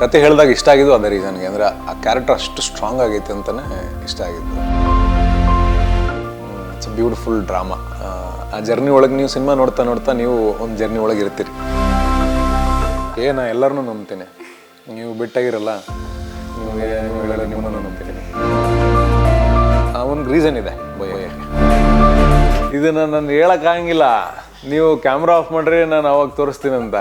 ಕತೆ ಹೇಳಿದಾಗ ಇಷ್ಟ ಆಗಿದ್ದು ಅದೇ ರೀಸನ್ಗೆ ಅಂದರೆ ಆ ಕ್ಯಾರೆಕ್ಟರ್ ಅಷ್ಟು ಸ್ಟ್ರಾಂಗ್ ಆಗೈತೆ ಅಂತಲೇ ಇಷ್ಟ ಆಗಿದ್ದು. ಇಟ್ಸ್ ಬ್ಯೂಟಿಫುಲ್ ಡ್ರಾಮಾ ಆ ಜರ್ನಿ ಒಳಗೆ ನೀವು ಸಿನಿಮಾ ನೋಡ್ತಾ ನೋಡ್ತಾ ನೀವು ಒಂದು ಜರ್ನಿ ಒಳಗೆ ಇರ್ತೀರಿ. ಏ, ನಾ ಎಲ್ಲರನ್ನೂ ನಂಬ್ತೀನಿ. ನೀವು ಬಿಟ್ಟಾಗಿರಲ್ಲ, ನೀವು ನಿಮ್ಮನ್ನು ನಂಬ್ತೀನಿ. ಅವನಿಗೆ ರೀಸನ್ ಇದೆ ಬೈ ಇದನ್ನು ನಾನು ಹೇಳೋಕ್ಕಾಗಿಲ್ಲ ನೀವು ಕ್ಯಾಮ್ರಾ ಆಫ್ ಮಾಡ್ರಿ, ನಾನು ಅವಾಗ ತೋರಿಸ್ತೀನಿ ಅಂತ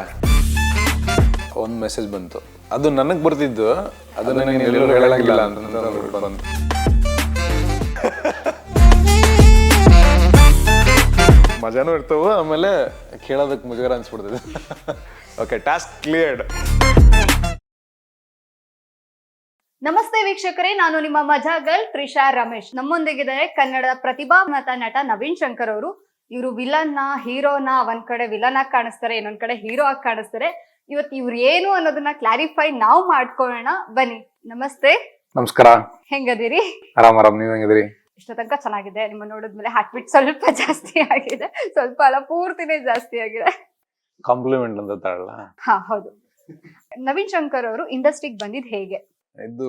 ಒಂದು ಮೆಸೇಜ್ ಬಂತು. ಅದು ನನಗೆ ಬರ್ತಿದ್ದು ಅದನ್ನ ನೀನು ಎಲ್ಲರೂ ಹೇಳಂಗಿಲ್ಲ ಅಂತ ಬಂತು. ಮಜಾನೂ ಇರ್ತವು ಆಮೇಲೆ ಕೇಳೋದಕ್ಕೆ ಮುಜುಗರ ಅನ್ಸ್ಬಿಡ್ತದೆ. ಓಕೆ ಟಾಸ್ಕ್ ಕ್ಲಿಯರ್ಡ್ ನಮಸ್ತೆ ವೀಕ್ಷಕರೇ ನಾನು ನಿಮ್ಮ ಮಜಾ ಗರ್ಲ್ ತ್ರಿಷಾ ರಮೇಶ್. ನಮ್ಮೊಂದಿಗಿದ್ದಾರೆ ಕನ್ನಡದ ಪ್ರತಿಭಾವಂತ ನಟ ನವೀನ್ ಶಂಕರ್ ಅವರು. ಇವರು ವಿಲನ್ನ ಹೀರೋನ ಒಂದ್ ಕಡೆ ವಿಲನ್ ಆಗಿ ಕಾಣಿಸ್ತಾರೆ ಇನ್ನೊಂದ್ ಕಡೆ ಹೀರೋ ಆಗಿ ಕಾಣಿಸ್ತಾರೆ. ಇವತ್ತು ಇವ್ರು ಏನು ಅನ್ನೋದನ್ನ ಕ್ಲಾರಿಫೈ ನಾವು ಮಾಡ್ಕೊಳ್ಳೋಣ. ಬನ್ನಿ ನಮಸ್ತೆ. ನಮಸ್ಕಾರ. ಹೆಂಗದಿರಿ? ಆರಾಮ್ ಆರಾಮ್. ನೀವು ಹೆಂಗದಿರಿ? ಇಷ್ಟ ತನಕ ಚೆನ್ನಾಗಿದೆ. ನಿಮ್ಮ ನೋಡಿದ್ಮೇಲೆ ಹಾರ್ಟ್ ಬೀಟ್ ಸ್ವಲ್ಪ ಜಾಸ್ತಿ ಆಗಿದೆ. ಸ್ವಲ್ಪ ಅಲ್ಲ ಪೂರ್ತಿನೇ ಜಾಸ್ತಿ ಆಗಿದೆ. ಕಾಂಪ್ಲಿಮೆಂಟ್ ಅಂತ ತಾಳಲ್ಲ? ಹಾ ಹೌದು. ನವೀನ್ ಶಂಕರ್ ಅವರು ಇಂಡಸ್ಟ್ರಿಗೆ ಬಂದಿದ್ ಹೇಗೆ? ಇದು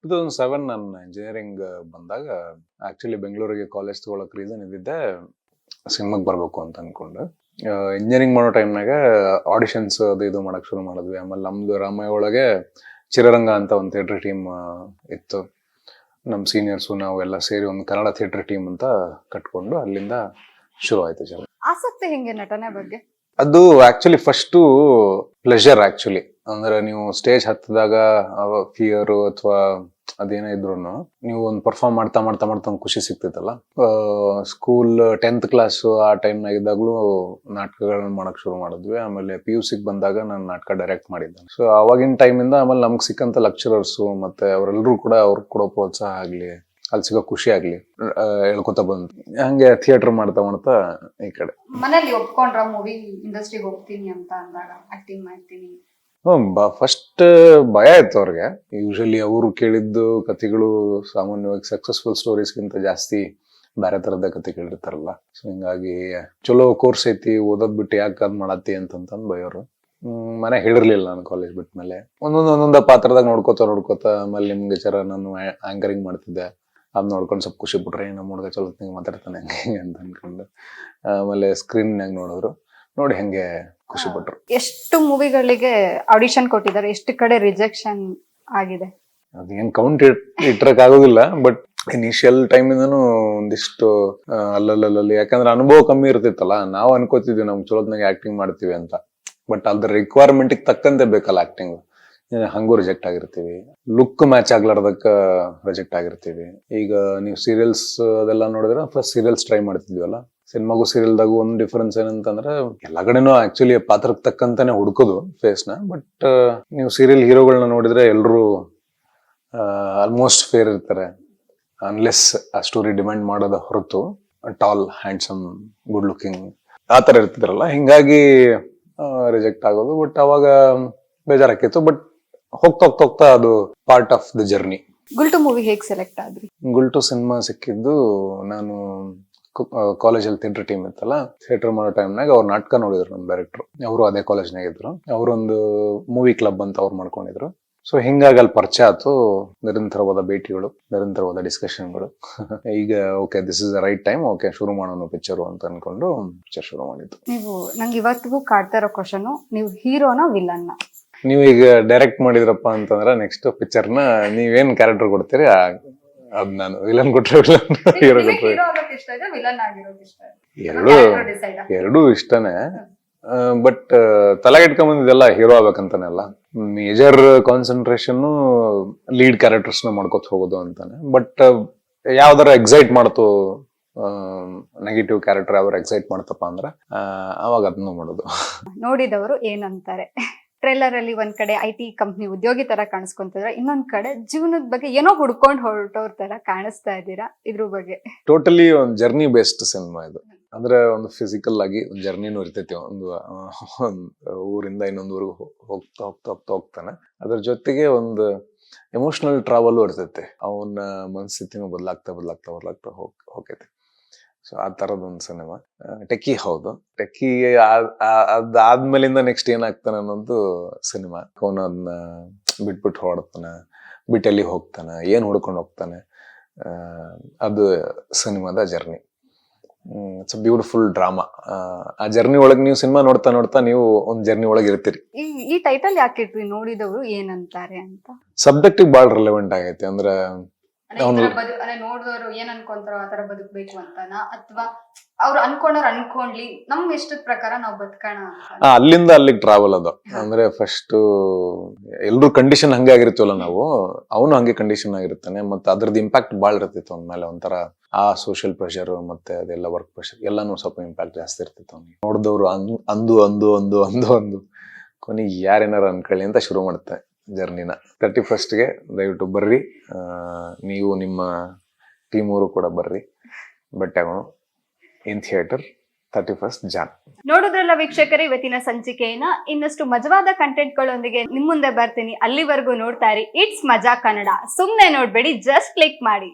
ಟೂ ತೌಸಂಡ್ ಸೆವೆನ್ ನಾನು ಇಂಜಿನಿಯರಿಂಗ್ ಬಂದಾಗ ಆಕ್ಚುಲಿ ಬೆಂಗಳೂರಿಗೆ ಕಾಲೇಜ್ ತಗೊಳಕ್ ರೀಸನ್ ಇದ್ದಿದ್ದೆ ಸಿನಿಮಾಗೆ ಬರಬೇಕು ಅಂತ ಅನ್ಕೊಂಡು. ಇಂಜಿನಿಯರಿಂಗ್ ಮಾಡೋ ಟೈಮ್ನಾಗ ಆಡಿಷನ್ಸ್ ಅದು ಇದು ಮಾಡಕ್ ಶುರು ಮಾಡಿದ್ವಿ. ಆಮೇಲೆ ನಮ್ದು ರಾಮಯ್ಯ ಒಳಗೆ ಚಿರರಂಗ ಅಂತ ಒಂದು ಥಿಯೇಟ್ರ್ ಟೀಮ್ ಇತ್ತು. ನಮ್ಮ ಸೀನಿಯರ್ಸು ನಾವು ಎಲ್ಲ ಸೇರಿ ಒಂದು ಕನ್ನಡ ಥಿಯೇಟ್ರ್ ಟೀಮ್ ಅಂತ ಕಟ್ಕೊಂಡು ಅಲ್ಲಿಂದ ಶುರು ಆಯ್ತು ಜನ. ಆಸಕ್ತಿ ಹೆಂಗೆ ನಟನೆ ಬಗ್ಗೆ? ಅದು ಆಕ್ಚುಲಿ ಫಸ್ಟು ಪ್ಲೆಷರ್ ಆಕ್ಚುಲಿ ಅಂದ್ರೆ ನೀವು ಸ್ಟೇಜ್ ಹತ್ತಿದಾಗ ಫಿಯರ್ ಅಥವಾ ಅದೇನೇ ಇದ್ರು ನೀವು ಒಂದು ಪರ್ಫಾರ್ಮ್ ಮಾಡ್ತಾ ಮಾಡ್ತಾ ಮಾಡ್ತಾ ಒಂದು ಖುಷಿ ಸಿಗ್ತೈತಲ್ಲ ಸ್ಕೂಲ್ ಟೆಂತ್ ಕ್ಲಾಸ್ ಆ ಟೈಮ್ನಾಗ ಇದ್ದಾಗಲೂ ನಾಟಕಗಳನ್ನ ಮಾಡಕ್ ಶುರು ಮಾಡಿದ್ವಿ. ಆಮೇಲೆ ಪಿ ಯು ಸಿಗೆ ಬಂದಾಗ ನಾನು ನಾಟಕ ಡೈರೆಕ್ಟ್ ಮಾಡಿದ್ದೆ. ಸೊ ಅವಾಗಿನ ಟೈಮಿಂದ ಆಮೇಲೆ ನಮ್ಗೆ ಸಿಕ್ಕಂತ ಲೆಕ್ಚರರ್ಸು ಮತ್ತೆ ಅವರೆಲ್ಲರೂ ಕೂಡ ಅವ್ರಿಗೆ ಕೊಡೋ ಪ್ರೋತ್ಸಾಹ ಆಗ್ಲಿ, ಅಲ್ಲಿ ಸಿಗೋ ಖುಷಿ ಆಗ್ಲಿ ಹೇಳ್ಕೊತ ಬಂತು ಹಂಗೆ ಥಿಯೇಟರ್ ಮಾಡ್ತಾ ಮಾಡ್ತಾ ಈ ಕಡೆ. ಮನೇಲಿ ಒಪ್ಕೊಂಡ್ರ ಮೂವಿ ಇಂಡಸ್ಟ್ರಿಗೆ ಹೋಗ್ತೀನಿ ಅಂತ ಅಂದಾಗ? ಆಕ್ಟಿಂಗ್ ಮಾಡ್ತೀನಿ. ಫಸ್ಟ್ ಭಯ ಇತ್ತು ಅವ್ರಿಗೆ. ಯೂಶಲಿ ಅವರು ಕೇಳಿದ್ದು ಕಥೆಗಳು ಸಾಮಾನ್ಯವಾಗಿ ಸಕ್ಸಸ್ಫುಲ್ ಸ್ಟೋರೀಸ್ಗಿಂತ ಜಾಸ್ತಿ ಬೇರೆ ತರದ ಕತೆ ಕೇಳಿರ್ತಾರಲ್ಲ ಸೊ ಹಿಂಗಾಗಿ ಚಲೋ ಕೋರ್ಸ್ ಐತಿ ಓದೋದ್ ಬಿಟ್ಟು ಯಾಕೆ ಅದ್ ಮಾಡತ್ತಿ ಅಂತಂತಂದ್ ಹ್ಮ್, ಮನೆ ಹೇಳಿರ್ಲಿಲ್ಲ ನಾನು ಕಾಲೇಜ್ ಬಿಟ್ಟ ಮೇಲೆ. ಒಂದೊಂದು ಒಂದೊಂದ ಪಾತ್ರದಾಗ ನೋಡ್ಕೋತ ನೋಡ್ಕೋತ ಆಮೇಲೆ ನಿಮ್ಗೆ ಚರ ನಾನು ಆಂಕರಿಂಗ್ ಮಾಡ್ತಿದ್ದೆ. ಅದ್ ನೋಡ್ಕೊಂಡು ಸ್ವಲ್ಪ ಖುಷಿ ಬಿಟ್ರೆ ನಮ್ಮ ಹುಡುಗ ಚಲೋ ಮಾತಾಡ್ತಾನೆ ಹಂಗೆ ಹಿಂಗೆ ಅಂತ ಅನ್ಕೊಂಡು. ಆಮೇಲೆ ಸ್ಕ್ರೀನ್ಯಾಗ ನೋಡಿದ್ರು ನೋಡಿ ಹೆಂಗೆ ಖುಷಿ ಪಟ್ರು. ಎಷ್ಟು ಮೂವಿಗಳಿಗೆ ಆಡಿಷನ್ ಕೊಟ್ಟಿದ್ದಾರೆ ಎಷ್ಟು ಕಡೆ ರಿಜೆಕ್ಷನ್ ಆಗಿದೆ? ಅದೇನ್ ಕೌಂಟ್ ಇಟ್ರಕ್ ಆಗೋದಿಲ್ಲ ಬಟ್ ಇನಿಷಿಯಲ್ ಟೈಮ್ ಇಂದನು ಒಂದಿಷ್ಟು ಅಲ್ಲಲ್ಲಲ್ಲಿ ಯಾಕಂದ್ರೆ ಅನುಭವ ಕಮ್ಮಿ ಇರ್ತಿತ್ತಲ್ಲ ನಾವು ಅನ್ಕೋತಿದ್ವಿ ನಮ್ ಚಲೋತ್ನಾಗ ಆಕ್ಟಿಂಗ್ ಮಾಡ್ತೀವಿ ಅಂತ. ಬಟ್ ಅದ್ರ ರಿಕ್ವೈರ್ಮೆಂಟ್ ತಕ್ಕಂತೆ ಬೇಕಲ್ಲ ಆಕ್ಟಿಂಗ್ ಹಂಗೂ ರಿಜೆಕ್ಟ್ ಆಗಿರ್ತೀವಿ. ಲುಕ್ ಮ್ಯಾಚ್ ಆಗ್ಲಾರ್ದಕ್ಕ ರಿಜೆಕ್ಟ್ ಆಗಿರ್ತೀವಿ. ಈಗ ನೀವು ಸೀರಿಯಲ್ಸ್ ಅದೆಲ್ಲ ನೋಡಿದ್ರೆ ಫಸ್ಟ್ ಸೀರಿಯಲ್ಸ್ ಟ್ರೈ ಮಾಡ್ತಿದ್ವಲ್ಲ ಸಿನಿಮಾಗೂ ಸೀರಿಯಲ್ದಾಗೂ ಒಂದು ಡಿಫರೆನ್ಸ್ ಏನಂತಂದ್ರೆ ಎಲ್ಲ ಕಡೆನೂ ಆಕ್ಚುಲಿ ಪಾತ್ರಕ್ಕೆ ತಕ್ಕಂತಾನೆ ಹುಡುಕೋದು ಫೇಸ್ನ ಬಟ್ ನೀವು ಸೀರಿಯಲ್ ಹೀರೋಗಳನ್ನ ನೋಡಿದ್ರೆ ಎಲ್ಲರೂ ಆಲ್ಮೋಸ್ಟ್ ಫೇರ್ ಇರ್ತಾರೆ. ಅನ್ಲೆಸ್ ಆ ಸ್ಟೋರಿ ಡಿಮ್ಯಾಂಡ್ ಮಾಡೋದ ಹೊರತು ಟಾಲ್ ಹ್ಯಾಂಡ್ಸಮ್ ಗುಡ್ ಲುಕಿಂಗ್ ಆ ಥರ ಇರ್ತಿದ್ರಲ್ಲ ಹಿಂಗಾಗಿ ರಿಜೆಕ್ಟ್ ಆಗೋದು. ಬಟ್ ಅವಾಗ ಬೇಜಾರಾಕಿತ್ತು ಬಟ್ ಹೋಗ್ತಾ ಹೋಗ್ತಾ ಹೋಗ್ತಾ ಅದು part of the journey Gultoo movie ಹೇಗೆ ಸೆಲೆಕ್ಟ್ ಆದ್ರಿ? ಗುಲ್ಟು ಸಿನಿಮಾ ಸಿಕ್ಕಿದ್ದು ನಾನು ಕಾಲೇಜಲ್ಲಿ ಥಿಯೇಟರ್ ಟೀಮ್ ಇತ್ತಲ್ಲ ಥಿಯೇಟರ್ ಮಾಡೋ ಟೈಮ್ನಾಗ ಅವ್ರು ನಾಟಕ ನೋಡಿದ್ರು ನಮ್ಮ ಡೈರೆಕ್ಟ್ರು ಅವರು ಅದೇ ಕಾಲೇಜ್ನಾಗ ಇದ್ರು. ಅವರೊಂದು ಮೂವಿ ಕ್ಲಬ್ ಅಂತ ಅವ್ರು ಮಾಡ್ಕೊಂಡಿದ್ರು. ಸೊ ಹಿಂಗಾಗಿ ಅಲ್ಲಿ ಪರಿಚಯ ಆಯ್ತು ನಿರಂತರವಾದ ಭೇಟಿಗಳು ನಿರಂತರವಾದ ಡಿಸ್ಕಷನ್ಗಳು ಈಗ okay this is the right time okay ಶುರು ಮಾಡೋಣ ಪಿಕ್ಚರು ಅಂತ ಅನ್ಕೊಂಡು ಪಿಕ್ಚರ್ ಶುರು ಮಾಡಿದ್ದು. ನೀವು ನಂಗೆ ಇವತ್ತಿಗೂ ಕಾಡ್ತಾ ಇರೋ ಕ್ವಶನ್ ನೀವು ಹೀರೋನ ವಿಲನ್ನ ನೀವು ಈಗ ಡೈರೆಕ್ಟ್ ಮಾಡಿದ್ರಪ್ಪ ಅಂತಂದ್ರೆ ನೆಕ್ಸ್ಟ್ ಪಿಕ್ಚರ್ನ ನೀವೇನು ಕ್ಯಾರೆಕ್ಟರ್ ಕೊಡ್ತೀರಿ ಆ- ಅದ್ ನಾನು ವಿಲನ್ ಕೊಟ್ರೆ ವಿಲನ್ ಹೀರೋ ಕೊಟ್ರೆ ಆಗೋಕೆ ಇಷ್ಟ ಇದೆ ವಿಲನ್ ಆಗಿರೋಕೆ ಇಷ್ಟ ಎರಡು ಎರಡೂ ಇಷ್ಟನೇ. ಬಟ್ ತಲೆಗೆಟ್ಕೊಂಡ್ ಹೀರೋ ಆಗ್ಬೇಕಂತಾನೆಲ್ಲ. ಮೇಜರ್ ಕಾನ್ಸಂಟ್ರೇಷನ್ ಲೀಡ್ ಕ್ಯಾರೆಕ್ಟರ್ಸ್ನ ಮಾಡ್ಕೊತ ಹೋಗೋದು ಅಂತಾನೆ. ಬಟ್ ಯಾವ್ದಾರ ಎಕ್ಸೈಟ್ ಮಾಡ್ತು ನೆಗೆಟಿವ್ ಕ್ಯಾರೆಕ್ಟರ್ ಯಾವ್ದಾರ ಎಕ್ಸೈಟ್ ಮಾಡ್ತಪ್ಪ ಅಂದ್ರೆ ಅವಾಗ ಅದನ್ನು ಮಾಡೋದು. ನೋಡಿದವರು ಏನಂತಾರೆ? ಟ್ರೇಲರ್ ಅಲ್ಲಿ ಒಂದ್ ಕಡೆ ಐ ಟಿ ಕಂಪ್ನಿ ಉದ್ಯೋಗಿ ತರ ಕಾಣಿಸ್ಕೊಂತಿದ್ರ, ಇನ್ನೊಂದ್ ಕಡೆ ಜೀವನದ ಬಗ್ಗೆ ಏನೋ ಹುಡ್ಕೊಂಡ್ ಹೊರಟೋರ್ ತರ ಕಾಣಿಸ್ತಾ ಇದ್ದೀರಾ ಇದ್ರ ಬಗ್ಗೆ? ಟೋಟಲಿ ಒಂದು ಜರ್ನಿ ಬೇಸ್ಡ್ ಸಿನಿಮಾ ಇದು. ಅಂದ್ರೆ ಒಂದು ಫಿಸಿಕಲ್ ಆಗಿ ಒಂದು ಜರ್ನಿನೂ ಇರ್ತೈತಿ. ಒಂದು ಊರಿಂದ ಇನ್ನೊಂದು ಊರಿಗೆ ಹೋಗ್ತಾ ಹೋಗ್ತಾ ಹೋಗ್ತಾ ಹೋಗ್ತಾನೆ. ಅದ್ರ ಜೊತೆಗೆ ಒಂದು ಎಮೋಷನಲ್ ಟ್ರಾವೆಲ್ ಇರ್ತೈತೆ. ಅವನ ಮನಸ್ಥಿತಿನೂ ಬದಲಾಗ್ತಾ ಬದಲಾಗ್ತಾ ಬದಲಾಗ್ತಾ ಹೋಗ್ ಹೋಗೈತೆ ಸೊ ಆ ಥರದೊಂದು ಸಿನಿಮಾ. ಟೆಕ್ಕಿ ಹೌದು. ಟೆಕ್ಕಿ ಅದಾದ್ಮೇಲಿಂದ ನೆಕ್ಸ್ಟ್ ಏನಾಗ್ತಾನೆ ಅನ್ನೋದು ಸಿನಿಮಾ. ಅವನು ಅದನ್ನ ಬಿಟ್ಬಿಟ್ಟು ಹೊಡ್ತಾನೆ ಬಿಟ್ಟಲ್ಲಿ ಹೋಗ್ತಾನೆ ಏನು ಹುಡ್ಕೊಂಡು ಹೋಗ್ತಾನೆ ಅದು ಸಿನಿಮಾದ ಜರ್ನಿ. ಇಟ್ಸ್ ಬ್ಯೂಟಿಫುಲ್ ಡ್ರಾಮಾ ಆ ಜರ್ನಿ ಒಳಗೆ ನೀವು ಸಿನಿಮಾ ನೋಡ್ತಾ ನೋಡ್ತಾ ನೀವು ಒಂದು ಜರ್ನಿ ಒಳಗೆ ಇರ್ತೀರಿ. ಈ ಈ ಟೈಟಲ್ ಯಾಕೆ ಇಟ್ವಿ ನೋಡಿದವರು ಏನಂತಾರೆ ಅಂತ. ಸಬ್ಜೆಕ್ಟಿಗೆ ಭಾಳ ರಿಲೆವೆಂಟ್ ಆಗೈತಿ. ಅಂದ್ರೆ ನೋಡಿದವರು ಏನ್ ಅನ್ಕೊಂತಾರೋ ಆತರ ಬದುಕ್ಬೇಕು ಅಂತಾನ ಅಥವಾ ಅವ್ರು ಅನ್ಕೊಂಡವ್ರು ಅನ್ಕೊಂಡ್ಲಿ ನಮ್ ಇಷ್ಟದ ಪ್ರಕಾರ ನಾವು ಬದುಕೋಣ ಅಲ್ಲಿಂದ ಅಲ್ಲಿಗೆ ಟ್ರಾವೆಲ್ ಅದು. ಅಂದ್ರೆ ಫಸ್ಟ್ ಎಲ್ರು ಕಂಡೀಷನ್ ಹಂಗೆ ಆಗಿರ್ತೀವಲ್ಲ ನಾವು ಅವನು ಹಂಗೆ ಕಂಡೀಷನ್ ಆಗಿರ್ತಾನೆ ಮತ್ತೆ ಅದ್ರದ್ದು ಇಂಪ್ಯಾಕ್ಟ್ ಭಾಳ ಇರ್ತಿತ್ತು ಅವನ ಮೇಲೆ ಒಂಥರ. ಆ ಸೋಷಿಯಲ್ ಪ್ರೆಷರ್ ಮತ್ತೆ ಅದೆಲ್ಲ ವರ್ಕ್ ಪ್ರೆಷರ್ ಎಲ್ಲಾನು ಸ್ವಲ್ಪ ಇಂಪ್ಯಾಕ್ಟ್ ಜಾಸ್ತಿ ಇರ್ತಿತ್ತು ಅವ್ನಿಗೆ. ನೋಡಿದವ್ರು ಅಂದು ಅಂದು ಅಂದು ಅಂದು ಅಂದು ಅಂದು. ಕೊನೆಗೆ ಯಾರೇನಾರು ಅನ್ಕೊಳ್ಳಿ ಅಂತ ಶುರು ಮಾಡುತ್ತೆ ಜರ್ನಿನ. ತರ್ಟಿ ಫಸ್ಟ್ಗೆ ದಯವಿಟ್ಟು ಬರ್ರಿ. ನೀವು ನಿಮ್ಮ ಟೀಮ್ ಅವರು ಕೂಡ ಬರ್ರಿ. ಬಟ್ಟೆಗಳು in theatre thirty first Jan ನೋಡಿದ್ರಲ್ಲ ವೀಕ್ಷಕರೇ, ಇವತ್ತಿನ ಸಂಚಿಕೆಯನ್ನ ಇನ್ನಷ್ಟು ಮಜವಾದ ಕಂಟೆಂಟ್ಗಳೊಂದಿಗೆ ನಿಮ್ಮ ಮುಂದೆ ಬರ್ತೀನಿ. ಅಲ್ಲಿವರೆಗೂ ನೋಡ್ತಾ ಇರಿ. ಇಟ್ಸ್ ಮಜಾ ಕನ್ನಡ. ಸುಮ್ನೆ ನೋಡ್ಬೇಡಿ ಜಸ್ಟ್ ಕ್ಲಿಕ್ ಮಾಡಿ.